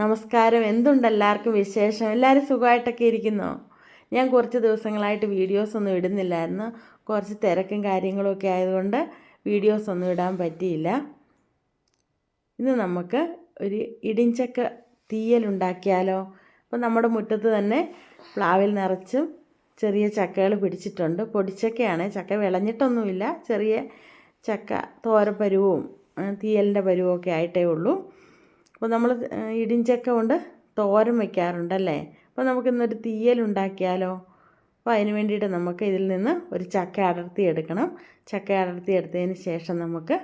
നമസ്കാരം. എന്തുണ്ട് എല്ലാവർക്കും വിശേഷം? എല്ലാവരും സുഖമായിട്ടൊക്കെ ഇരിക്കുന്നോ? ഞാൻ കുറച്ച് ദിവസങ്ങളായിട്ട് വീഡിയോസ് ഒന്നും ഇടുന്നില്ലായിരുന്നു. കുറച്ച് തിരക്കും കാര്യങ്ങളും ഒക്കെ ആയതുകൊണ്ട് വീഡിയോസ് ഒന്നും ഇടാൻ പറ്റിയില്ല. ഇന്ന് നമുക്ക് ഒരു ഇടിഞ്ചക്ക തീയലുണ്ടാക്കിയാലോ അപ്പോൾ നമ്മുടെ മുറ്റത്ത് തന്നെ പ്ലാവിൽ നിറച്ചും ചെറിയ ചക്കകൾ പിടിച്ചിട്ടുണ്ട്. പൊടിച്ചക്കയാണ്. ചക്ക വിളഞ്ഞിട്ടൊന്നുമില്ല. ചെറിയ ചക്ക തോരപ്പരുവും തീയലിന്റെ പരുവും ഒക്കെ ആയിട്ടേ ഉള്ളൂ. അപ്പോൾ നമ്മൾ ഇടിഞ്ചക്ക കൊണ്ട് തോരൻ വയ്ക്കാറുണ്ടല്ലേ അപ്പോൾ നമുക്കിന്നൊരു തീയൽ ഉണ്ടാക്കിയാലോ? അപ്പോൾ അതിന് വേണ്ടിയിട്ട് നമുക്ക് ഇതിൽ നിന്ന് ഒരു ചക്ക അടർത്തി എടുക്കണം. ചക്ക അടർത്തി എടുത്തതിന് ശേഷം നമുക്ക്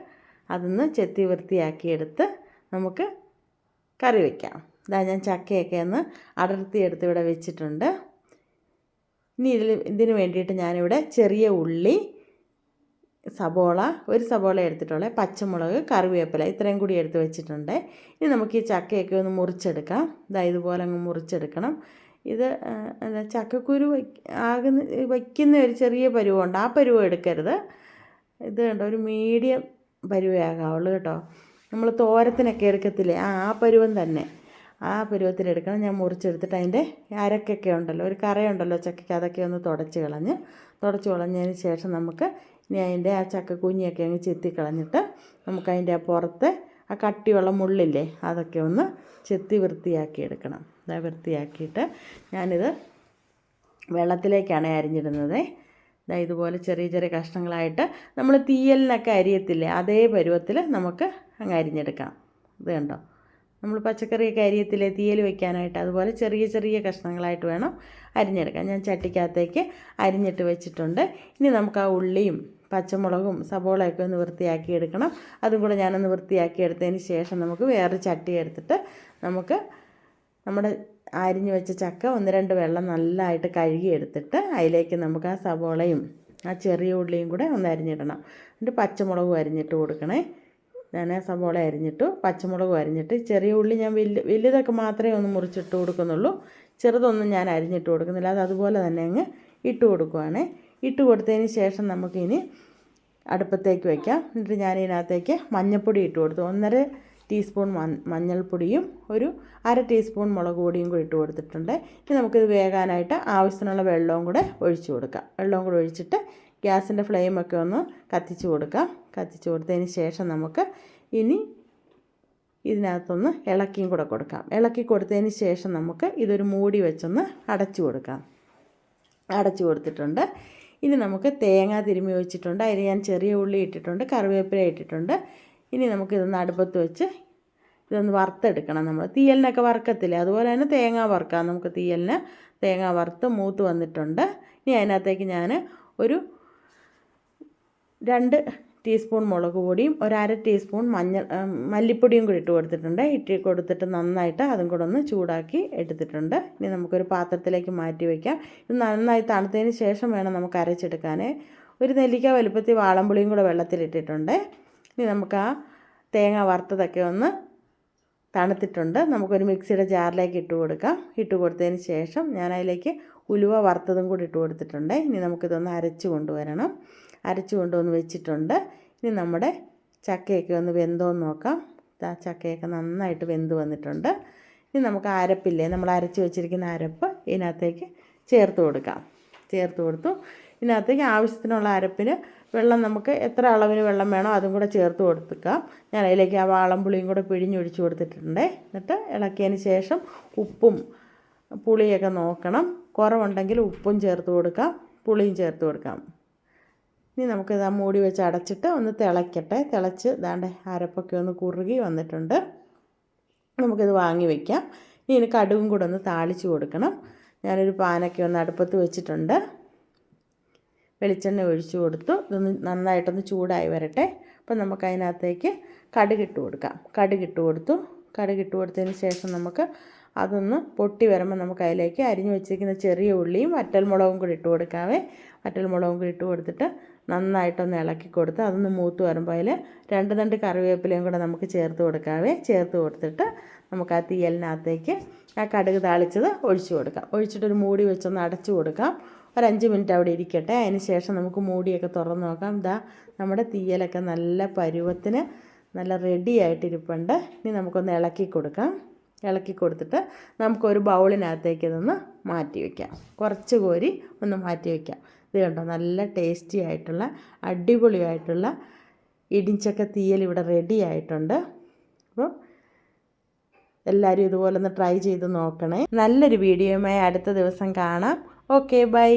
അതൊന്ന് ചെത്തി വൃത്തിയാക്കിയെടുത്ത് നമുക്ക് കറി വയ്ക്കാം ഇതാ ഞാൻ ചക്കയൊക്കെ ഒന്ന് അടർത്തി എടുത്ത് ഇവിടെ വെച്ചിട്ടുണ്ട്. ഇനി ഇതിൽ ഇതിന് വേണ്ടിയിട്ട് ഞാനിവിടെ ചെറിയ ഉള്ളി സബോള ഒരു സബോള എടുത്തിട്ടുള്ളത് പച്ചമുളക് കറിവേപ്പില ഇത്രയും കൂടി എടുത്ത് വെച്ചിട്ടുണ്ട്. ഇനി നമുക്ക് ഈ ചക്കയൊക്കെ ഒന്ന് മുറിച്ചെടുക്കാം. ഇതാ ഇതുപോലെ അങ്ങ് മുറിച്ചെടുക്കണം. ഇത് എന്താ ചക്കക്കുരു ആകുന്ന വയ്ക്കുന്ന ഒരു ചെറിയ പരുവമുണ്ട് ആ പരുവം എടുക്കരുത്. ഇത് കണ്ടോ ഒരു മീഡിയം പരുവേ ആകാവുള്ളൂ കേട്ടോ. നമ്മൾ തോരത്തിനൊക്കെ എടുക്കത്തില്ലേ? ആ ആ പരുവം തന്നെ. ആ പരുവത്തിലെടുക്കണം ഞാൻ മുറിച്ചെടുത്തിട്ട് അതിന്റെ അരക്കൊക്കെ ഉണ്ടല്ലോ ഒരു കറയുണ്ടല്ലോ ചക്കയ്ക്ക്. അതൊക്കെ ഒന്ന് തുടച്ച് കളഞ്ഞ് തുടച്ച് കളഞ്ഞതിന് ശേഷം നമുക്ക് ഇനി അതിന്റെ ആ ചക്കക്കുഞ്ഞിയൊക്കെ അങ്ങ് ചെത്തി കളഞ്ഞിട്ട് നമുക്ക് അതിന്റെ ആ പുറത്ത് ആ കട്ടിയുള്ള മുള്ളില്ലേ അതൊക്കെ ഒന്ന് ചെത്തി വൃത്തിയാക്കി എടുക്കണം അതാ വൃത്തിയാക്കിയിട്ട് ഞാനിത് വെള്ളത്തിലേക്കാണ് അരിഞ്ഞിടുന്നത്. ഇതാ ഇതുപോലെ ചെറിയ ചെറിയ കഷ്ണങ്ങളായിട്ട് നമ്മൾ തീയലിനൊക്കെ അരിയത്തില്ലേ അതേ പരുവത്തിൽ നമുക്ക് അങ്ങ് അരിഞ്ഞെടുക്കാം. ഇത് കണ്ടോ? നമ്മൾ പച്ചക്കറിയൊക്കെ അരിയത്തിൽ തീയൽ വെക്കാനായിട്ട് അതുപോലെ ചെറിയ ചെറിയ കഷ്ണങ്ങളായിട്ട് വേണം അരിഞ്ഞെടുക്കാൻ. ഞാൻ ചട്ടിക്കകത്തേക്ക് അരിഞ്ഞിട്ട് വെച്ചിട്ടുണ്ട്. ഇനി നമുക്ക് ആ ഉള്ളിയും പച്ചമുളകും സബോളയൊക്കെ ഒന്ന് വൃത്തിയാക്കി എടുക്കണം. അതും കൂടെ ഞാനൊന്ന് വൃത്തിയാക്കി എടുത്തതിന് ശേഷം നമുക്ക് വേറെ ചട്ടി എടുത്തിട്ട് നമുക്ക് നമ്മുടെ അരിഞ്ഞു വെച്ച ചക്ക ഒന്ന് രണ്ട് വെള്ളം നല്ലതായിട്ട് കഴുകി എടുത്തിട്ട് അതിലേക്ക് നമുക്ക് ആ സബോളയും ആ ചെറിയ ഉള്ളിയും കൂടെ ഒന്ന് അരിഞ്ഞിടണം. എന്നിട്ട് പച്ചമുളകും അരിഞ്ഞിട്ട് കൊടുക്കണേ. ഞാൻ സവോള അരിഞ്ഞിട്ടു പച്ചമുളകും അരിഞ്ഞിട്ട് ചെറിയ ഉള്ളി ഞാൻ വലിയ വലിയതൊക്കെ മാത്രമേ ഒന്ന് മുറിച്ചിട്ട് കൊടുക്കുന്നുള്ളൂ. ചെറുതൊന്നും ഞാൻ അരിഞ്ഞിട്ട് കൊടുക്കുന്നില്ല. അത് അതുപോലെ തന്നെ അങ്ങ് ഇട്ട് കൊടുക്കുവാണ്. ഇട്ട് കൊടുത്തതിന് ശേഷം നമുക്കിനി അടുപ്പത്തേക്ക് വയ്ക്കാം എന്നിട്ട് ഞാൻ ഇതിനകത്തേക്ക് മഞ്ഞൾപ്പൊടി ഇട്ട് കൊടുത്തു. ഒന്നര ടീസ്പൂൺ മഞ്ഞൾപ്പൊടിയും ഒരു അര ടീസ്പൂൺ മുളക് പൊടിയും കൂടി ഇട്ട് കൊടുത്തിട്ടുണ്ട്. ഇനി നമുക്കിത് വേകാനായിട്ട് ആവശ്യത്തിനുള്ള വെള്ളവും കൂടെ ഒഴിച്ച് കൊടുക്കാം. വെള്ളവും കൂടെ ഒഴിച്ചിട്ട് ഗ്യാസിന്റെ ഫ്ലെയിമൊക്കെ ഒന്ന് കത്തിച്ച് കൊടുക്കാം. കത്തിച്ച് കൊടുത്തതിന് ശേഷം നമുക്ക് ഇനി ഇതിനകത്തൊന്ന് ഇളക്കിയും കൂടെ കൊടുക്കാം. ഇളക്കി കൊടുത്തതിന് ശേഷം നമുക്ക് ഇതൊരു മൂടി വെച്ചൊന്ന് അടച്ചു കൊടുക്കാം. അടച്ചു കൊടുത്തിട്ടുണ്ട്. ഇനി നമുക്ക് തേങ്ങ തിരുമ്മി വെച്ചിട്ടുണ്ട്. അതിൽ ഞാൻ ചെറിയ ഉള്ളി ഇട്ടിട്ടുണ്ട് കറിവേപ്പില ഇട്ടിട്ടുണ്ട്. ഇനി നമുക്കിതൊന്ന് അടുപ്പത്ത് വെച്ച് ഇതൊന്ന് വറുത്തെടുക്കണം നമ്മൾ. തീയലിനൊക്കെ വറുക്കത്തില്ല? അതുപോലെ തന്നെ തേങ്ങ വറുക്കാം. നമുക്ക് തീയലിന് തേങ്ങ വറുത്ത് മൂത്ത് വന്നിട്ടുണ്ട്. ഇനി അതിനകത്തേക്ക് ഞാൻ ഒരു രണ്ട് ടീസ്പൂൺ മുളക് പൊടിയും ഒരര ടീസ്പൂൺ മഞ്ഞൾ മല്ലിപ്പൊടിയും കൂടി ഇട്ട് കൊടുത്തിട്ടുണ്ട്. ഇട്ട് കൊടുത്തിട്ട് നന്നായിട്ട് അതും കൂടെ ഒന്ന് ചൂടാക്കി എടുത്തിട്ടുണ്ട്. ഇനി നമുക്കൊരു പാത്രത്തിലേക്ക് മാറ്റി വയ്ക്കാം ഇത് നന്നായി തണുത്തതിന് ശേഷം വേണം നമുക്ക് അരച്ചെടുക്കാൻ ഒരു നെല്ലിക്ക വലുപ്പത്തിൽ വാളംപുളിയും കൂടെ വെള്ളത്തിലിട്ടിട്ടുണ്ട്. ഇനി നമുക്ക് ആ തേങ്ങ വറുത്തതൊക്കെ ഒന്ന് തണുത്തിട്ടുണ്ട്. നമുക്കൊരു മിക്സിയുടെ ജാറിലേക്ക് ഇട്ട് കൊടുക്കാം. ഇട്ട് കൊടുത്തതിന് ശേഷം ഞാൻ അതിലേക്ക് ഉലുവ വറുത്തതും കൂടി ഇട്ട് കൊടുത്തിട്ടുണ്ട്. ഇനി നമുക്കിതൊന്ന് അരച്ച് കൊണ്ടുവരണം. അരച്ച് കൊണ്ടുവന്ന് വെച്ചിട്ടുണ്ട്. ഇനി നമ്മുടെ ചക്കയൊക്കെ ഒന്ന് വെന്തോന്ന് നോക്കാം. ചക്കയൊക്കെ നന്നായിട്ട് വെന്ത് വന്നിട്ടുണ്ട്. ഇനി നമുക്ക് അരപ്പില്ലേ നമ്മൾ അരച്ച് വെച്ചിരിക്കുന്ന അരപ്പ് ഇതിനകത്തേക്ക് ചേർത്ത് കൊടുക്കാം. ചേർത്ത് കൊടുത്തു. ഇതിനകത്തേക്ക് ആവശ്യത്തിനുള്ള അരപ്പിന് വെള്ളം നമുക്ക് എത്ര അളവിന് വെള്ളം വേണോ അതും കൂടെ ചേർത്ത് കൊടുത്തേക്കാം ഞാൻ അതിലേക്ക് ആ വാളം പുളിയും കൂടെ പിഴിഞ്ഞൊഴിച്ച് കൊടുത്തിട്ടുണ്ട്. എന്നിട്ട് ഇളക്കിയതിന് ശേഷം ഉപ്പും പുളിയൊക്കെ നോക്കണം. കുറവുണ്ടെങ്കിൽ ഉപ്പും ചേർത്ത് കൊടുക്കാം പുളിയും ചേർത്ത് കൊടുക്കാം. ഇനി നമുക്കിത് ആ മൂടി വെച്ച് അടച്ചിട്ട് ഒന്ന് തിളയ്ക്കട്ടെ. തിളച്ച് ഇതാണ്ട് അരപ്പൊക്കെ ഒന്ന് കുറുകി വന്നിട്ടുണ്ട്. നമുക്കിത് വാങ്ങി വയ്ക്കാം ഇനി ഇതിന് കടുകും കൂടെ ഒന്ന് താളിച്ച് കൊടുക്കണം. ഞാനൊരു പാനൊക്കെ ഒന്ന് അടുപ്പത്ത് വെച്ചിട്ടുണ്ട്. വെളിച്ചെണ്ണ ഒഴിച്ചു കൊടുത്തു. ഇതൊന്ന് നന്നായിട്ടൊന്ന് ചൂടായി വരട്ടെ. അപ്പം നമുക്ക് അതിനകത്തേക്ക് കടുകിട്ട് കൊടുക്കാം. കടുകിട്ട് കൊടുത്തു. കടുകിട്ട് കൊടുത്തതിന് ശേഷം നമുക്ക് അതൊന്ന് പൊട്ടി വരുമ്പോൾ നമുക്ക് അതിലേക്ക് അരിഞ്ഞു വെച്ചിരിക്കുന്ന ചെറിയ ഉള്ളിയും വറ്റൽമുളകും കൂടി ഇട്ട് കൊടുക്കാവേ. വറ്റൽമുളകും കൂടി ഇട്ട് കൊടുത്തിട്ട് നന്നായിട്ടൊന്ന് ഇളക്കി കൊടുത്ത് അതൊന്ന് മൂത്ത് വരുമ്പോൾ അതിൽ രണ്ട് രണ്ട് കറിവേപ്പിലയും കൂടെ നമുക്ക് ചേർത്ത് കൊടുക്കാവേ. ചേർത്ത് കൊടുത്തിട്ട് നമുക്ക് ആ തീയലിനകത്തേക്ക് ആ കടുക് താളിച്ചത് ഒഴിച്ചു കൊടുക്കാം. ഒഴിച്ചിട്ടൊരു മൂടി വെച്ചൊന്ന് അടച്ചു കൊടുക്കാം. ഒരഞ്ച് മിനിറ്റ് അവിടെ ഇരിക്കട്ടെ. അതിന് ശേഷം നമുക്ക് മൂടിയൊക്കെ തുറന്ന് നോക്കാം. ഇതാ നമ്മുടെ തീയലൊക്കെ നല്ല പരുവത്തിന് നല്ല റെഡി ആയിട്ടിരിപ്പുണ്ട്. ഇനി നമുക്കൊന്ന് ഇളക്കി കൊടുക്കാം. ഇളക്കി കൊടുത്തിട്ട് നമുക്കൊരു ബൗളിനകത്തേക്ക് ഇതൊന്ന് മാറ്റി വയ്ക്കാം കുറച്ച് കോരി ഒന്ന് മാറ്റി വയ്ക്കാം ഇത് കണ്ടോ? നല്ല ടേസ്റ്റി ആയിട്ടുള്ള അടിപൊളിയായിട്ടുള്ള ഇടിഞ്ചക്ക തീയൽ ഇവിടെ റെഡി ആയിട്ടുണ്ട്. അപ്പോൾ എല്ലാവരും ഇതുപോലെ ഒന്ന് ട്രൈ ചെയ്ത് നോക്കണേ. നല്ലൊരു വീഡിയോയുമായി അടുത്ത ദിവസം കാണാം. Okay bye